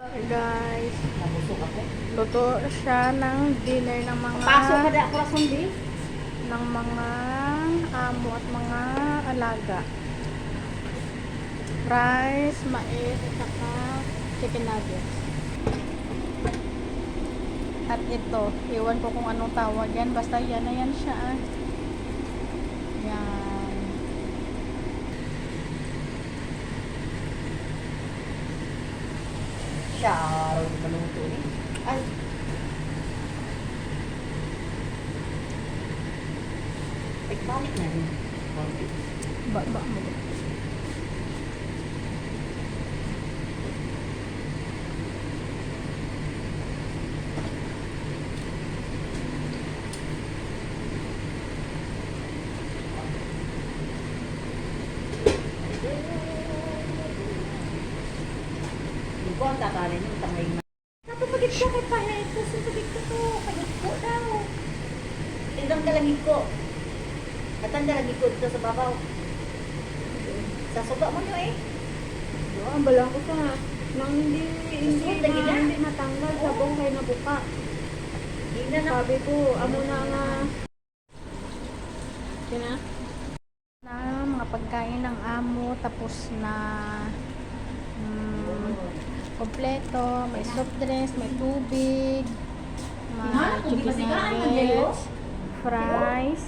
Hi guys, luto siya ng dinner ng mga Pasok ka da ako rason di. ng mga amo at mga alaga. Rice, mais, at saka chicken nuggets. At ito, iwan ko kung anong tawag yan. Basta yan na yan siya. ah. Siya ron maluto ni. Ay. Pagbalik na rin. Konti. Ba, ba, mo. Hindi ko ang tatalin yung tangay na. Napapagit siya kay Pahet. Kasi pagit ko to. Pagit ko daw. Tignan dalangin ko. At ang dalangin ko dito sa babaw. Sa suga mo nyo eh. Ang balang ko sa nang hindi hindi Susunod na, na. hindi matanggal sa bongkay na buka. Hindi na na. Sabi ko, amo na nga. Kina? na mga pagkain ng amo tapos na kompleto may soft drinks may tubig may chicken nuggets fries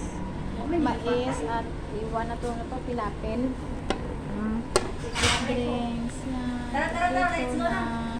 mais at iwan na to na to pilapil mm, soft drinks yan Tara, tara, tara, let's kompleto go na. na